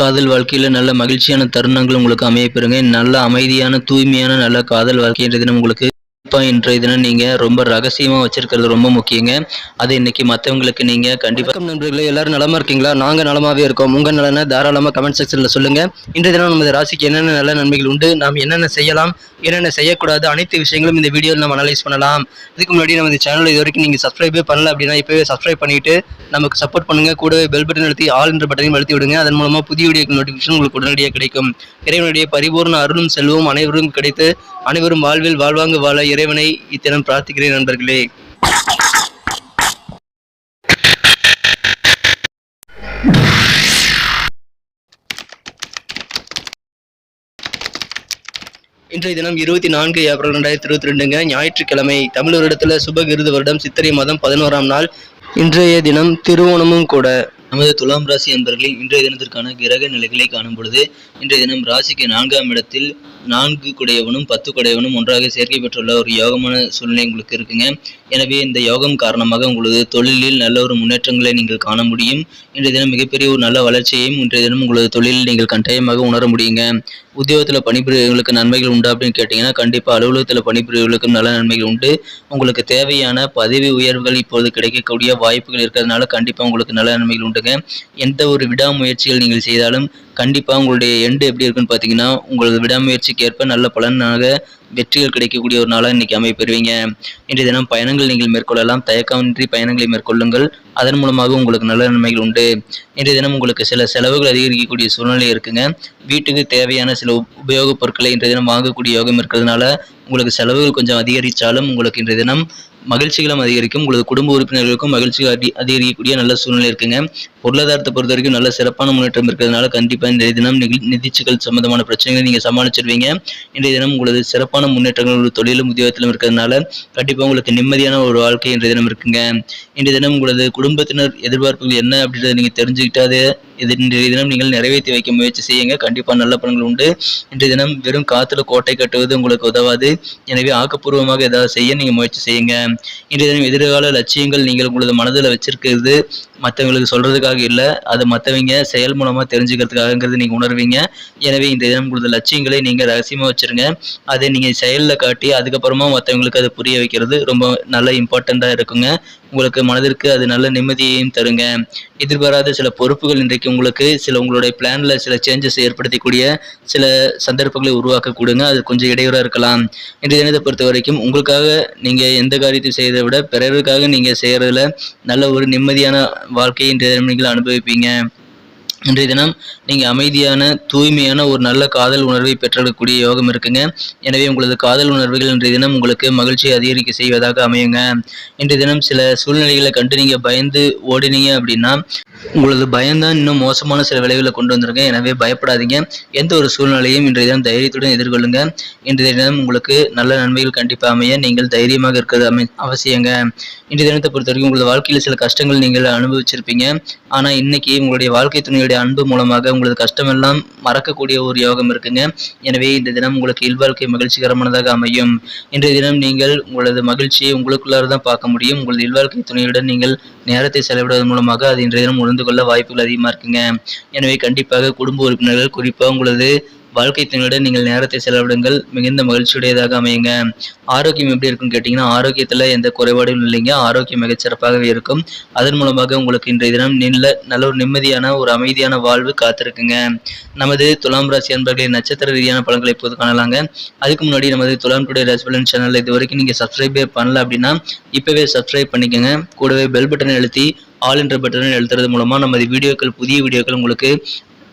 காதல் வாழ்க்கையில் நல்ல மகிழ்ச்சியான தருணங்கள் உங்களுக்கு அமைய பெறுங்க. நல்ல அமைதியான தூய்மையான நல்ல காதல் வாழ்க்கைன்ற தினம் உங்களுக்கு கண்டிப்பாக இன்றைய தினம் நீங்கள் ரொம்ப ரகசியமாக வச்சிருக்கிறது ரொம்ப முக்கியங்க. அது இன்னைக்கு மற்றவங்களுக்கு நீங்கள் கண்டிப்பாக நண்பர்களே எல்லாரும் நலமாக இருக்கீங்களா? நாங்கள் நலமாகவே இருக்கோம். உங்கள் நலனை தாராளமாக கமெண்ட் செக்ஷனில் சொல்லுங்கள் இன்றைய தினம் நமது ராசிக்கு என்னென்ன நல்ல நன்மைகள் உண்டு? நாம் என்னென்ன செய்யலாம்? என்னென்ன செய்யக்கூடாது? அனைத்து விஷயங்களும் இந்த வீடியோவில் நம்ம அனலைஸ் பண்ணலாம். இதுக்கு முன்னாடி நமது சேனல் இது வரைக்கும் நீங்கள் சப்ஸ்கிரைபே பண்ணல அப்படின்னா இப்போவே சப்ஸ்கிரைப் பண்ணிட்டு நமக்கு சப்போர்ட் பண்ணுங்க. கூடவே பெல் பட்டன் அழுத்தி ஆல் என்ற பட்டனையும் அழுத்தி விடுங்க. அதன் மூலமாக புதிய வீடியோ நோட்டிஃபிகேஷன் உங்களுக்கு உடனடியாக கிடைக்கும். இறைவனுடைய பரிபூர்ண அருளும் செல்வம் அனைவரும் கிடைத்து அனைவரும் வாழ்வில் வாழ்வாங்க வாழ இறைவனை இத்தினம் பிரார்த்திக்கிறேன் நண்பர்களே. இன்றைய தினம் இருபத்தி நான்கு ஏப்ரல் ரெண்டாயிரத்தி இருபத்தி ரெண்டுங்க ஞாயிற்றுக்கிழமை தமிழ் வருடத்துல சுபகிருது வருடம் சித்திரை மாதம் பதினோராம் நாள். இன்றைய தினம் திருவோணமும் கூட நமது துலாம் ராசி அன்பர்களில் இன்றைய தினத்திற்கான கிரக நிலைகளை காணும் பொழுது இன்றைய தினம் ராசிக்கு நான்காம் இடத்தில் நான்கு குடையவனும் பத்து குடையவனும் ஒன்றாக சேர்க்கை பெற்றுள்ள ஒரு யோகமான சூழ்நிலை உங்களுக்கு இருக்குங்க. எனவே இந்த யோகம் காரணமாக உங்களது தொழிலில் நல்ல ஒரு முன்னேற்றங்களை நீங்கள் காண முடியும். இன்றைய தினம் மிகப்பெரிய ஒரு நல்ல வளர்ச்சியையும் இன்றைய தினம் உங்களது தொழிலில் நீங்கள் கட்டாயமாக உணர முடியுங்க. உத்தியோகத்தில் பணிபுரியவர்களுக்கு நன்மைகள் உண்டா அப்படின்னு கேட்டிங்கன்னா கண்டிப்பாக அலுவலகத்தில் பணிபுரியவர்களுக்கும் நல்ல நன்மைகள் உண்டு. உங்களுக்கு தேவையான பதவி உயர்வுகள் இப்போது கிடைக்கக்கூடிய வாய்ப்புகள் இருக்கிறதுனால கண்டிப்பாக உங்களுக்கு நல்ல நன்மைகள் உண்டுங்க. எந்த ஒரு விடாமுயற்சிகள் நீங்கள் செய்தாலும் கண்டிப்பாக உங்களுடைய எண்டு எப்படி இருக்குன்னு பார்த்தீங்கன்னா உங்களது விடாமுயற்சிக்கு ஏற்ப நல்ல பலனாக வெற்றிகள் கிடைக்கக்கூடிய ஒரு நாளாக இன்றைக்கி அமைப்பெறுவீங்க இன்றைய தினம் பயணங்கள் நீங்கள் மேற்கொள்ளலாம். தயக்கமின்றி பயணங்களை மேற்கொள்ளுங்கள். அதன் மூலமாக உங்களுக்கு நல்ல நன்மைகள் உண்டு. இன்றைய தினம் உங்களுக்கு சில செலவுகள் அதிகரிக்கக்கூடிய சூழ்நிலை இருக்குங்க. வீட்டுக்கு தேவையான சில உபயோகப் பொருட்களை இன்றைய தினம் வாங்கக்கூடிய யோகம் இருக்கிறதுனால உங்களுக்கு செலவுகள் கொஞ்சம் அதிகரித்தாலும் உங்களுக்கு இன்றைய தினம் மகிழ்ச்சிகளும் அதிகரிக்கும். உங்களது குடும்ப உறுப்பினர்களுக்கும் மகிழ்ச்சிகள் அதி அதிகரிக்கக்கூடிய நல்ல சூழ்நிலை இருக்குங்க. பொருளாதாரத்தை பொறுத்த வரைக்கும் நல்ல சிறப்பான முன்னேற்றம் இருக்கிறதுனால கண்டிப்பாக இன்றைய தினம் நிகழ் நிதிச்சுகள் சம்பந்தமான பிரச்சனைகளை நீங்கள் சமாளிச்சிருவீங்க. இன்றைய தினம் உங்களது சிறப்பான முன்னேற்றங்கள் ஒரு தொழிலும் உத்தியோகத்திலும் இருக்கிறதுனால கண்டிப்பாக உங்களுக்கு நிம்மதியான ஒரு வாழ்க்கை இன்றைய தினம் இருக்குங்க. இன்றைய தினம் உங்களது குடும்பத்தினர் எதிர்பார்ப்புகள் என்ன அப்படின்றத நீங்கள் தெரிஞ்சுக்கிட்டாது இது இன்றைய தினம் நீங்கள் நிறைவேற்றி வைக்க முயற்சி செய்யுங்க. கண்டிப்பாக நல்ல பலன்கள் உண்டு. இன்றைய தினம் வெறும் காத்துல கோட்டை கட்டுவது உங்களுக்கு உதவாது. எனவே ஆக்கப்பூர்வமாக ஏதாவது செய்ய நீங்கள் முயற்சி செய்யுங்க. இன்றைய தினம் எதிர்கால லட்சியங்கள் நீங்கள் உங்களது மனதில் வச்சிருக்கிறது. மற்றவங்களுக்கு சொல்கிறதுக்காக இல்லை. அது மற்றவங்க செயல் மூலமாக தெரிஞ்சுக்கிறதுக்காகங்கிறது நீங்கள் உணர்வீங்க. எனவே இந்த தினம் கொடுத்த லட்சியங்களை நீங்கள் ரகசியமாக வச்சிருங்க. அதை நீங்கள் செயலில் காட்டி அதுக்கப்புறமா மற்றவங்களுக்கு அதை புரிய வைக்கிறது ரொம்ப நல்ல இம்பார்ட்டண்ட்டாக இருக்குங்க. உங்களுக்கு மனதிற்கு அது நல்ல நிம்மதியையும் தருங்க. எதிர்பாராத சில பொறுப்புகள் இன்றைக்கு உங்களுக்கு சில உங்களுடைய பிளானில் சில சேஞ்சஸ் ஏற்படுத்தக்கூடிய சில சந்தர்ப்பங்களை உருவாக்க கொடுங்க. அது கொஞ்சம் இடையூறாக இருக்கலாம். இன்றைய தினத்தை பொறுத்த வரைக்கும் உங்களுக்காக நீங்கள் எந்த காரியத்தையும் செய்யறதை விட பிறருக்காக நீங்கள் செய்கிறதுல நல்ல ஒரு நிம்மதியான வாழ்க்கையை இன்றைய தினம் நீங்கள் அனுபவிப்பீங்க. இன்றைய தினம் நீங்கள் அமைதியான தூய்மையான ஒரு நல்ல காதல் உணர்வை பெற்றெடுக்கக்கூடிய யோகம் இருக்குங்க. எனவே உங்களது காதல் உணர்வுகள் இன்றைய தினம் உங்களுக்கு மகிழ்ச்சியை அதிகரிக்க செய்வதாக அமையுங்க. இன்றைய தினம் சில சூழ்நிலைகளை கண்டு நீங்கள் பயந்து ஓடினீங்க அப்படின்னா உங்களது பயம்தான் இன்னும் மோசமான சில விளைவுகளை கொண்டு வந்திருங்க எனவே பயப்படாதீங்க. எந்த ஒரு சூழ்நிலையும் இன்றைய தினம் தைரியத்துடன் எதிர்கொள்ளுங்க. இன்றைய தினம் உங்களுக்கு நல்ல நன்மைகள் கண்டிப்பாக அமைய நீங்கள் தைரியமாக இருக்கிறது அமை அவசியங்க. இன்றைய தினத்தை பொறுத்த வரைக்கும் உங்களது வாழ்க்கையில் சில கஷ்டங்கள் நீங்கள் அனுபவிச்சிருப்பீங்க. ஆனால் இன்னைக்கு உங்களுடைய வாழ்க்கை உங்களுடைய அன்பு மூலமாக உங்களது கஷ்டமெல்லாம் மறக்கக்கூடிய ஒரு யோகம் இருக்குங்க. எனவே இந்த தினம் உங்களுக்கு இல்வாழ்க்கை மகிழ்ச்சிகரமானதாக அமையும். இன்றைய தினம் நீங்கள் உங்களது மகிழ்ச்சியை உங்களுக்குள்ளார தான் பார்க்க முடியும். உங்களது இல்வாழ்க்கை துணையுடன் நீங்கள் நேரத்தை செலவிடுவதன் மூலமாக அது இன்றைய தினம் உணர்ந்து கொள்ள வாய்ப்புகள் அதிகமாக இருக்குங்க. எனவே கண்டிப்பாக குடும்ப உறுப்பினர்கள் குறிப்பாக உங்களது வாழ்க்கை துணையுடன் நீங்கள் நேரத்தை செலவிடுங்கள். மிகுந்த மகிழ்ச்சியுடையதாக அமையுங்க. ஆரோக்கியம் எப்படி இருக்குன்னு கேட்டிங்கன்னா ஆரோக்கியத்தில் எந்த குறைபாடும் இல்லைங்க. ஆரோக்கியம் மிகச்சிறப்பாகவே இருக்கும். அதன் மூலமாக உங்களுக்கு இன்றைய தினம் நல்ல நல்ல ஒரு நிம்மதியான ஒரு அமைதியான வாழ்வு காத்திருக்குங்க. நமது துலாம் ராசி அன்பர்களின் நட்சத்திர ரீதியான பலன்களை இப்போது காணலாங்க. அதுக்கு முன்னாடி நமது துலாம் டுடே ராசி சேனல் இது வரைக்கும் நீங்கள் சப்ஸ்கிரைபே பண்ணல அப்படின்னா இப்போவே சப்ஸ்கிரைப் பண்ணிக்கோங்க. கூடவே பெல் பட்டனை அழுத்தி ஆல் என்ற பட்டனை எழுத்துறது மூலமாக நமது வீடியோக்கள் புதிய வீடியோக்கள் உங்களுக்கு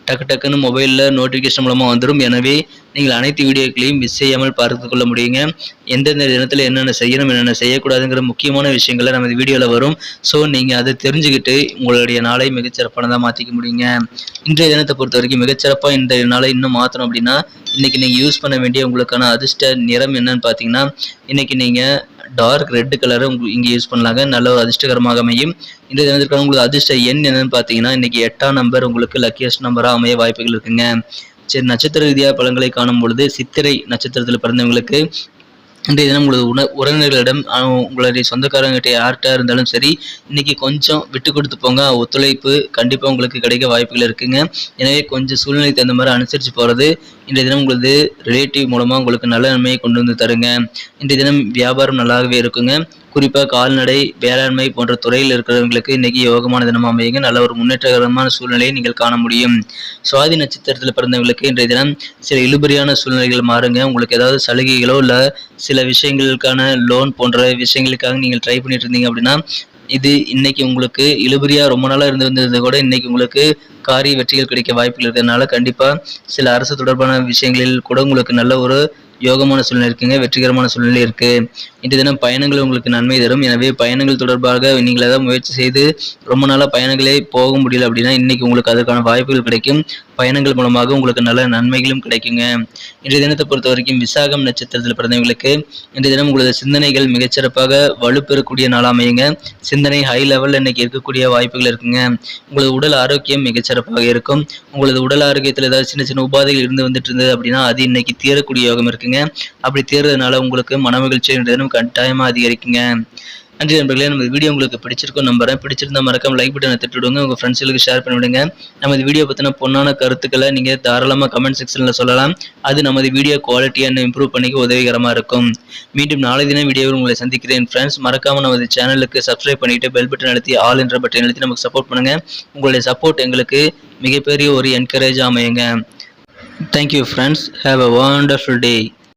டக்கு டக்குன்னு மொபைலில் நோட்டிஃபிகேஷன் மூலமாக வந்துடும் எனவே நீங்கள் அனைத்து வீடியோக்களையும் மிஸ் செய்யாமல் பார்த்து கொள்ள முடியுங்க. எந்தெந்த தினத்தில் என்னென்ன செய்யணும் என்னென்ன செய்யக்கூடாதுங்கிற முக்கியமான விஷயங்களை நமது வீடியோவில் வரும். ஸோ நீங்கள் அதை தெரிஞ்சுக்கிட்டு உங்களுடைய நாளை மிகச்சிறப்பானதாக மாற்றிக்க முடியுங்க. இன்றைய தினத்தை பொறுத்த வரைக்கும் மிகச்சிறப்பாக இந்த நாளை இன்னும் மாற்றணும் அப்படின்னா இன்றைக்கி நீங்கள் யூஸ் பண்ண வேண்டிய உங்களுக்கான அதிர்ஷ்ட நிறம் என்னன்னு பார்த்தீங்கன்னா இன்றைக்கி நீங்கள் டார்க் ரெட் கலரை உங்களுக்கு இங்கே யூஸ் பண்ணலாங்க. நல்ல ஒரு அதிர்ஷ்டகரமாக அமையும். இந்த தினத்திற்கான உங்களுக்கு அதிர்ஷ்ட எண் என்னன்னு பார்த்தீங்கன்னா இன்றைக்கி எட்டாம் நம்பர் உங்களுக்கு லக்கியஸ்ட் நம்பராக அமைய வாய்ப்புகள் இருக்குங்க. சரி நட்சத்திர ரீதியாக பழங்களை காணும் பொழுது சித்திரை நட்சத்திரத்தில் பிறந்தவங்களுக்கு இன்றைய தினம் உங்களது உண உறவினர்களிடம் உங்களுடைய சொந்தக்காரங்கிட்ட யார்கிட்ட இருந்தாலும் சரி இன்னைக்கு கொஞ்சம் விட்டு கொடுத்து போங்க. ஒத்துழைப்பு கண்டிப்பாக உங்களுக்கு கிடைக்க வாய்ப்புகள் இருக்குங்க. எனவே கொஞ்சம் சூழ்நிலை தகுந்த மாதிரி அனுசரித்து போகிறது இன்றைய தினம் உங்களது ரிலேட்டிவ் மூலமாக உங்களுக்கு நல்ல நன்மையை கொண்டு வந்து தருங்க. இன்றைய தினம் வியாபாரம் நல்லாவே இருக்குங்க. குறிப்பாக கால்நடை வேளாண்மை போன்ற துறையில் இருக்கிறவங்களுக்கு இன்றைக்கி யோகமான தினம் அமையுங்க. நல்ல ஒரு முன்னேற்றகரமான சூழ்நிலையை நீங்கள் காண முடியும். சுவாதி நட்சத்திரத்தில் பிறந்தவங்களுக்கு இன்றைய தினம் சில இழுபறியான சூழ்நிலைகள் மாறுங்க. உங்களுக்கு ஏதாவது சலுகைகளோ இல்லை சில விஷயங்களுக்கான லோன் போன்ற விஷயங்களுக்காக நீங்கள் ட்ரை பண்ணிட்டு இருந்தீங்க அப்படின்னா இது இன்னைக்கு உங்களுக்கு இழுபறியா ரொம்ப நாளாக இருந்து கூட இன்னைக்கு உங்களுக்கு காரிய வெற்றிகள் கிடைக்க வாய்ப்புகள் இருக்கிறதுனால கண்டிப்பாக சில அரசு தொடர்பான விஷயங்களில் கூட உங்களுக்கு நல்ல ஒரு யோகமான சூழ்நிலை இருக்குங்க வெற்றிகரமான சூழ்நிலை இருக்கு. இன்று தினம் பயணங்கள் உங்களுக்கு நன்மை தரும். எனவே பயணங்கள் தொடர்பாக நீங்கள் ஏதாவது முயற்சி செய்து ரொம்ப நாளாக பயணங்களே போக முடியல அப்படின்னா இன்னைக்கு உங்களுக்கு அதற்கான வாய்ப்புகள் கிடைக்கும். பயணங்கள் மூலமாக உங்களுக்கு நல்ல நன்மைகளும் கிடைக்குங்க. இன்றைய தினத்தை பொறுத்த வரைக்கும் விசாகம் நட்சத்திரத்தில் பிறந்தவங்களுக்கு இன்றைய தினம் உங்களது சிந்தனைகள் மிகச்சிறப்பாக வலுப்பெறக்கூடிய நாளாக அமையுங்க. சிந்தனை ஹை லெவலில் இன்னைக்கு இருக்கக்கூடிய வாய்ப்புகள் இருக்குங்க. உங்களது உடல் ஆரோக்கியம் மிகச்சிறப்பாக இருக்கும். உங்களது உடல் ஆரோக்கியத்தில் ஏதாவது சின்ன சின்ன உபாதைகள் இருந்து வந்துட்டு இருந்தது அப்படின்னா அது இன்னைக்கு தீரக்கூடிய யோகம் இருக்குங்க. அப்படி தேர்றதுனால உங்களுக்கு மனமகிழ்ச்சி இன்றைய கட்டாயமாக அதிகரிக்குங்க. நன்றி நண்பர்களே நம்ம வீடியோ உங்களுக்கு பிடிச்சிருக்கும் நம்புறேன். பிடிச்சிருந்தா மறக்காம லைக் பட்டனை திட்டுவிடுங்க. உங்கள் உங்க ஃப்ரெண்ட்ஸுகளுக்கு ஷேர் பண்ணிவிடுங்க. நமது வீடியோ பற்றின பொண்ணான கருத்துக்களை நீங்கள் தாராளமாக கமெண்ட் செக்ஷன்ல சொல்லலாம். அது நமது வீடியோ குவாலிட்டியை இன்னும் இம்ப்ரூவ் பண்ணிக்க உதவிகரமாக இருக்கும். மீண்டும் நாளை தினம் வீடியோவில் உங்களை சந்திக்கிறேன். ஃப்ரெண்ட்ஸ் மறக்காமல் நமது சேனலுக்கு சப்ஸ்கிரைப் பண்ணிட்டு பெல் பட்டன் அழுத்தி ஆல் என்ற பட்டன் அழுத்தி நமக்கு சப்போர்ட் பண்ணுங்கள் உங்களுடைய சப்போர்ட் எங்களுக்கு மிகப்பெரிய ஒரு encourage அமையுங்க. Thank you friends have a wonderful day